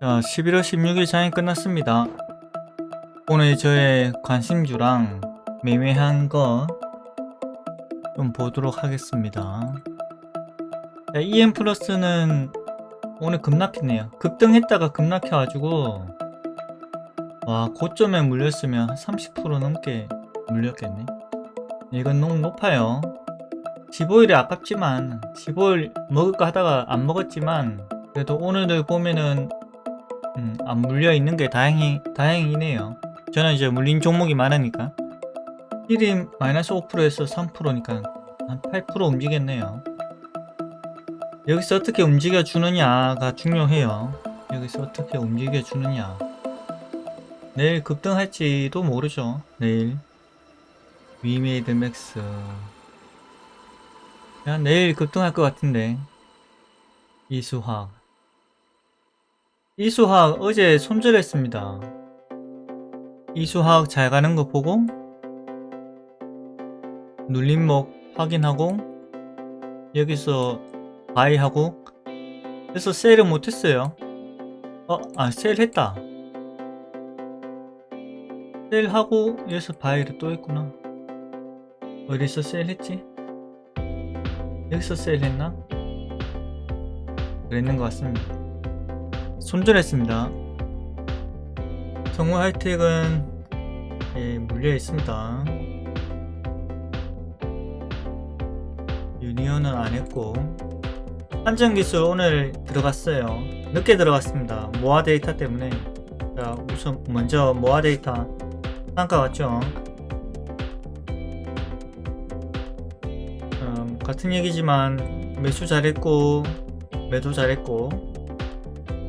자, 11월 16일 장이 끝났습니다. 오늘 저의 관심주랑 매매한 거 좀 보도록 하겠습니다. 자, EM 플러스는 오늘 급락했네요. 급등했다가 급락해가지고 와 고점에 물렸으면 한30% 넘게 물렸겠네. 이건 너무 높아요. 15일에 아깝지만 15일 먹을까 하다가 안 먹었지만 그래도 오늘을 보면은 음, 안 물려 있는 게 다행히 다행이네요. 저는 이제 물린 종목이 많으니까 1인 마이너스 5%에서 3%니까 한 8% 움직였네요. 여기서 어떻게 움직여 주느냐가 중요해요. 여기서 어떻게 움직여 주느냐. 내일 급등할지도 모르죠. 내일 위메이드 맥스. 야, 내일 급등할 것 같은데. 이수학. 이 수학 어제 손절했습니다. 이 수학 잘 가는 거 보고 눌림목 확인하고 여기서 바이하고 그래서 세일을 못했어요. 어, 아 세일 했다. 세일하고 여기서 바이를 또 했구나. 어디서 세일했지? 여기서 세일했나? 그랬는 것 같습니다. 손절했습니다. 정우 하이텍은 예, 물려 있습니다. 유니온은 안 했고 한정 기술 오늘 들어갔어요. 늦게 들어갔습니다. 모아 데이터 때문에. 자, 우선 먼저 모아 데이터 단가 왔죠. 음, 같은 얘기지만 매수 잘했고 매도 잘했고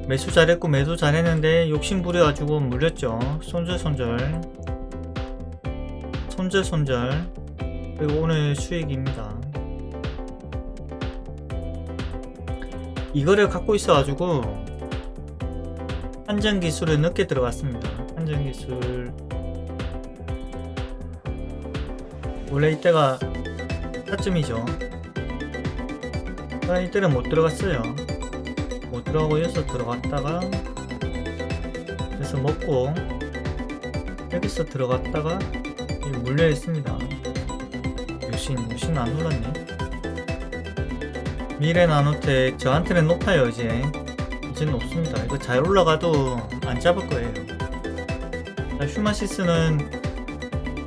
매수 잘했고 매도 잘했는데 욕심 부려가지고 물렸죠. 손절 손절. 손절 손절. 그리고 오늘 수익입니다. 이거를 갖고 있어가지고 한정 기술을 늦게 들어갔습니다. 한정 기술. 원래 이때가 타점이죠. 아, 이때는 못 들어갔어요. 못 들어가고 여기서 들어갔다가 여기서 먹고 여기서 들어갔다가 물려 있습니다. 유신 유신 안 올랐네. 미래 나노텍 저한테는 높아요 이제 이제는 높습니다. 이거 잘 올라가도 안 잡을 거예요. 자, 휴마시스는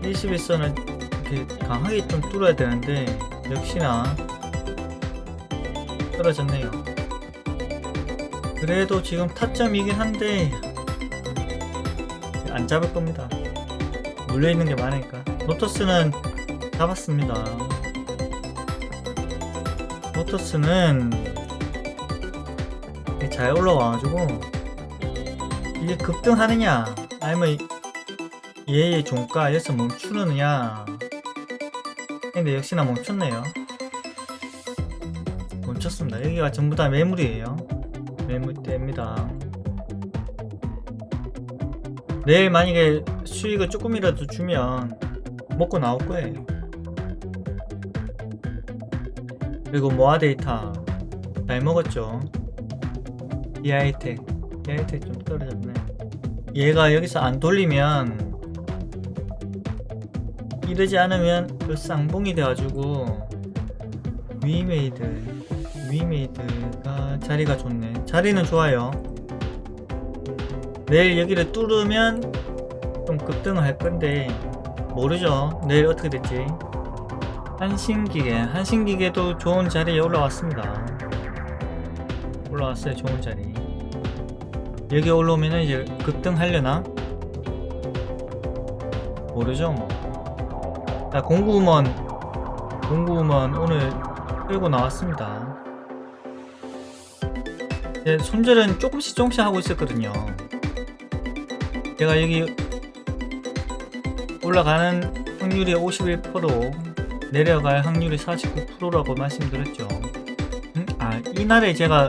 21선을 이렇게 강하게 좀 뚫어야 되는데 역시나 떨어졌네요. 그래도 지금 타점이긴 한데 안 잡을 겁니다. 물려 있는 게 많으니까. 노토스는 잡았습니다. 이게 잘 올라와가지고 이게 급등하느냐 아니면 얘의 종가에서 멈추느냐 근데 역시나 멈췄네요. 멈췄습니다. 여기가 전부 다 매물이에요. 매물대입니다. 내일 만약에 수익을 조금이라도 주면 먹고 나올 거예요. 그리고 모아 데이터 잘 먹었죠. 디아이텍, 디아이텍 좀 떨어졌네. 얘가 여기서 안 돌리면 이러지 않으면 그 쌍봉이 돼가지고 위메이드 위메이드가 자리가 좋네 자리는 좋아요. 내일 여기를 뚫으면 좀 급등을 할 건데 모르죠. 내일 어떻게 될지. 한신기계. 한신기계도 좋은 자리에 올라왔습니다. 올라왔어요. 좋은 자리. 여기 올라오면 이제 급등하려나? 모르죠 뭐. 자, 공구우먼. 공구우먼 오늘 끌고 나왔습니다. 네, 손절은 조금씩 조금씩 하고 있었거든요. 제가 여기 올라가는 확률이 51% 내려갈 확률이 49%라고 말씀드렸죠. 음, 아, 이날에 제가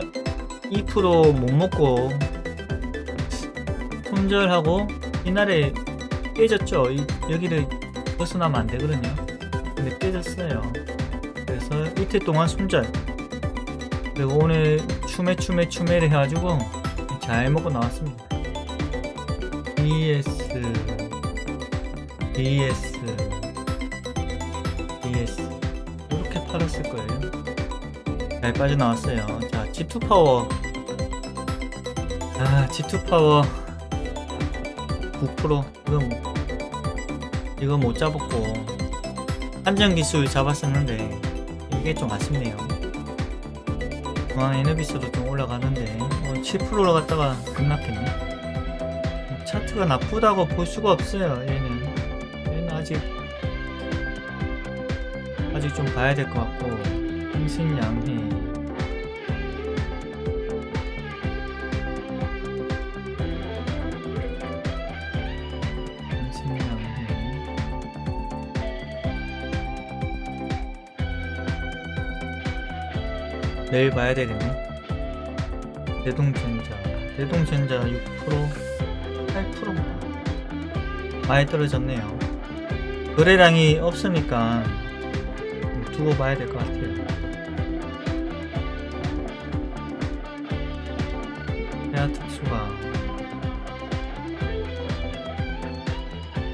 2%못 먹고 손절하고 이날에 깨졌죠. 이, 여기를 벗어나면 안 되거든요. 근데 깨졌어요. 그래서 이틀 동안 손절. 그리고 오늘 추매 추매 추매를 해가지고 잘 먹고 나왔습니다. DS DS DS 이렇게 팔았을 거예요. 잘 빠져나왔어요. 자, G2 파워. 아, G2 파워 9% 이거 뭐- 이거 못 잡았고 한정 기술 잡았었는데 이게 좀 아쉽네요. 중앙 에너비스도 좀 올라가는데 어, 7% 올라갔다가 급락했네. 차트가 나쁘다고 볼 수가 없어요. 얘는 얘는 아직 아직 좀 봐야 될 것 같고 흥신양해 내일 봐야 되겠네. 대동전자, 대동전자 6%, 8% 많이 떨어졌네요. 거래량이 없으니까 두고 봐야 될 것 같아요. 세아 특수가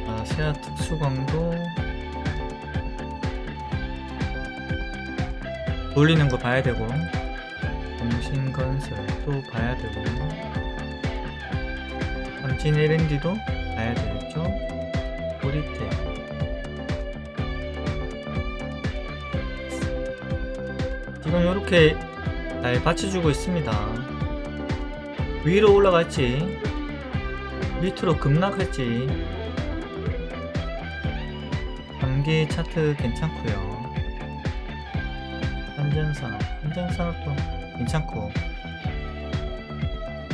아, 세아 특수광도 돌리는 거 봐야 되고 공신건설도 봐야 되고 삼진 L&D도 봐야 되겠죠? 보리텍 지금 이렇게 잘 받쳐주고 있습니다. 위로 올라갔지 밑으로 급락했지 3개 차트 괜찮고요 한전산업, 한전산업도 괜찮고.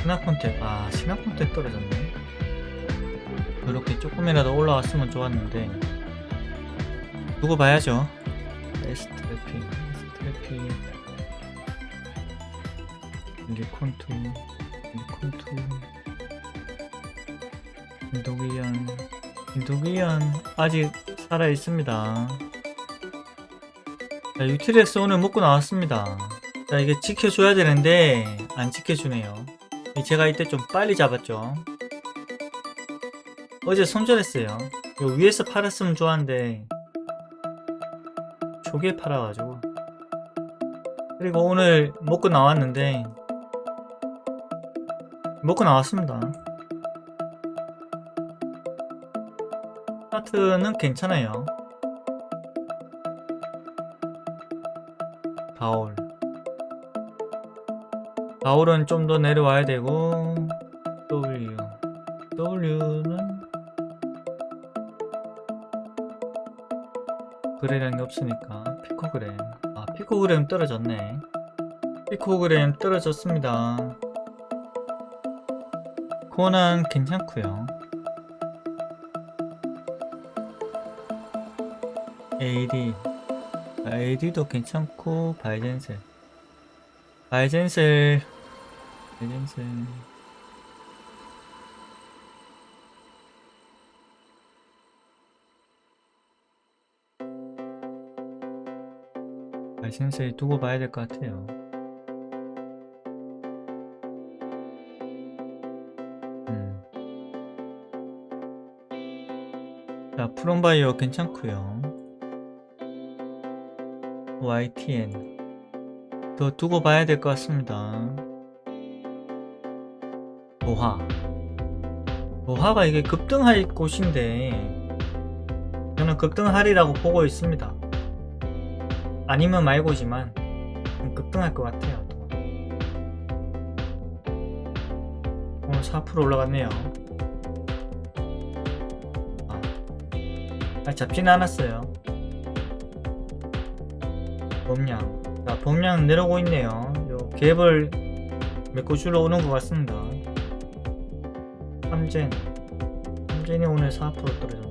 신화콘텍, 아 신화콘텍 떨어졌네. 이렇게 조금이라도 올라왔으면 좋았는데. 두고 봐야죠? 에스트래핑, 에스트래핑. 리콘투, 리콘투. 인도기안, 인도기안 아직 살아있습니다 자, 유틸렉스 오늘 먹고 나왔습니다. 자, 이게 지켜줘야 되는데, 안 지켜주네요. 제가 이때 좀 빨리 잡았죠. 어제 손절했어요. 요 위에서 팔았으면 좋았는데, 초기에 팔아가지고. 그리고 오늘 먹고 나왔는데, 먹고 나왔습니다. 차트는 괜찮아요. 바울. 바울은 좀 더 내려와야 되고 W. W는 거래량이 없으니까 피코그램. 아 피코그램 떨어졌네. 피코그램 떨어졌습니다. 코난 괜찮고요. AD AD도 괜찮고 발젠셀. 발젠셀. 발젠셀. 발젠셀 두고 봐야 될 것 같아요. 음. 자 프롬바이어 괜찮고요 YTN 더 두고 봐야 될 것 같습니다. 노화 노화가 이게 급등할 곳인데 저는 급등하리라고 보고 있습니다. 아니면 말고지만 좀 급등할 것 같아요. 또. 오늘 4% 올라갔네요. 아, 아, 잡지는 않았어요. 범량. 자, 범량 내려오고 있네요. 요 갭을 메꿔 주러 오는 것 같습니다. 삼젠. 삼젠이 오늘 4% 떨어졌네.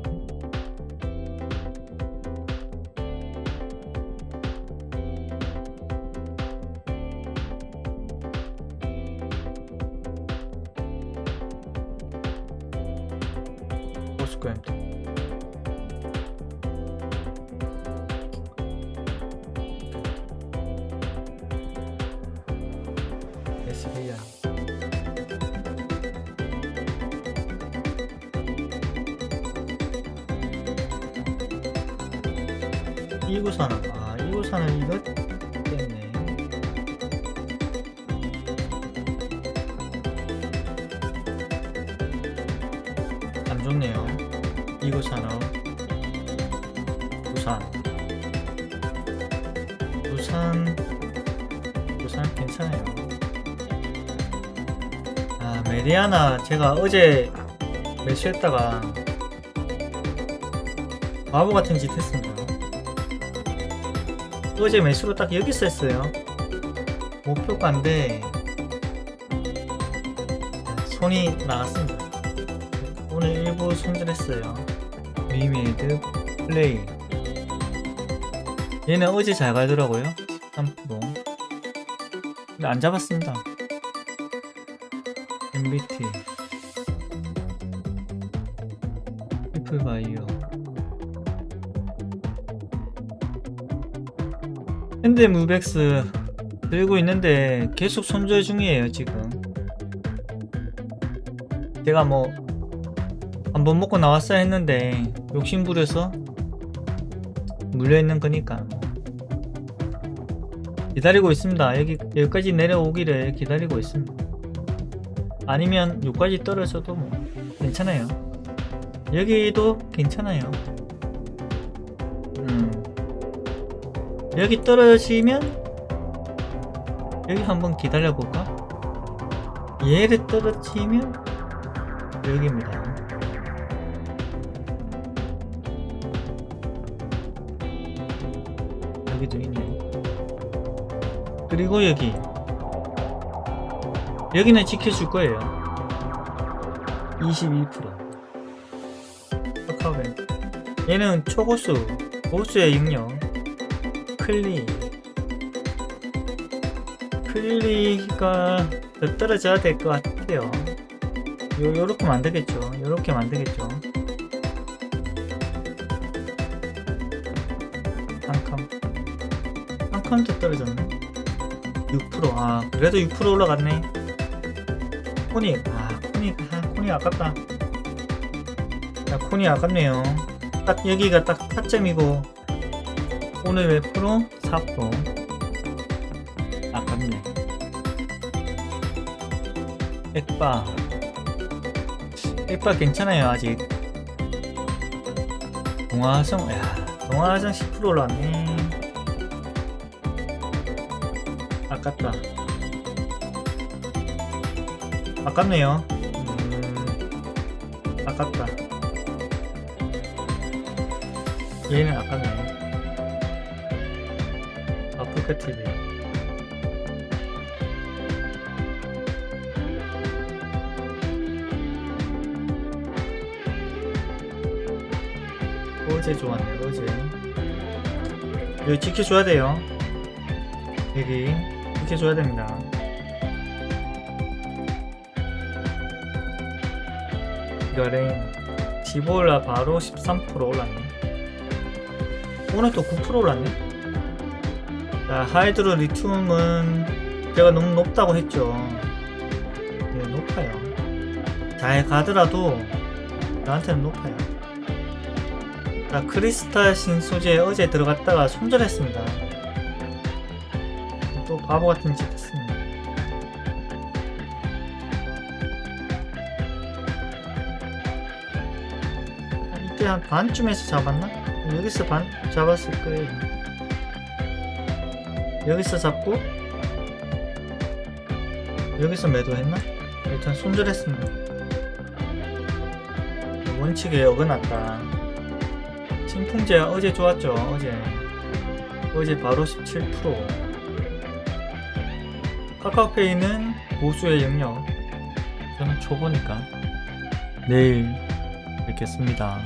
포스코엠트. 이구사는 아 이구사는 이것 때문에. 안 좋네요. 이구산업 부산. 부산 부산 괜찮아요. 아 메리아나 제가 어제 매수했다가 바보 같은 짓 했습니다 어제 매수로 딱 여기서 했어요. 목표가인데 손이 나갔습니다. 오늘 일부 손절했어요. 위메이드 플레이. 얘는 어제 잘 가더라고요. 13% 근데 안 잡았습니다. MBT 피플바이오 현대 무백스 들고 있는데 계속 손절 중이에요 지금. 제가 뭐 한번 먹고 나왔어야 했는데 욕심 부려서 물려있는 거니까. 기다리고 있습니다. 여기 여기까지 내려오기를 기다리고 있습니다. 아니면 여기까지 떨어져도 뭐 괜찮아요. 여기도 괜찮아요 여기 떨어지면 여기 한번 기다려 볼까? 얘를 떨어지면 여기입니다. 여기도 있네. 그리고 여기. 여기는 지켜줄 거예요. 22% 카카오뱅 얘는 초고수 고수의 능력 클리. 클리가 더 떨어져야 될 것 같아요. 요, 요렇게 만들겠죠. 요렇게 만들겠죠. 한칸. 한 칸도 떨어졌네. 6%아 그래도 6% 올라갔네. 코닉. 아 코닉. 아 코닉 아깝다. 야 코닉 아깝네요. 딱 여기가 딱 타점이고 오늘 몇 프로? 4% 아깝네. 액바 액바 괜찮아요 아직. 동화성 야 동화성 10% 올랐네. 아깝다. 아깝네요. 음, 아깝다. 얘는 아깝네 아프리카 TV 어제 좋았네 어제. 여기 지켜줘야 돼요. 여기 지켜줘야 됩니다. 이거는 15올라 바로 13% 올랐네. 오늘 또 9% 올랐네 자 하이드로 리튬은 제가 너무 높다고 했죠. 네 높아요. 잘 가더라도 나한테는 높아요. 자 크리스탈 신소재 어제 들어갔다가 손절했습니다. 또 바보 같은 짓 했습니다. 한 이때 한 반쯤에서 잡았나? 여기서 반 잡았을 거예요 여기서 잡고 여기서 매도했나? 일단 손절했습니다. 원칙에 어긋났다 진풍제 어제 좋았죠 어제. 어제 바로 17% 카카오페이는 보수의 영역. 저는 초보니까 내일 뵙겠습니다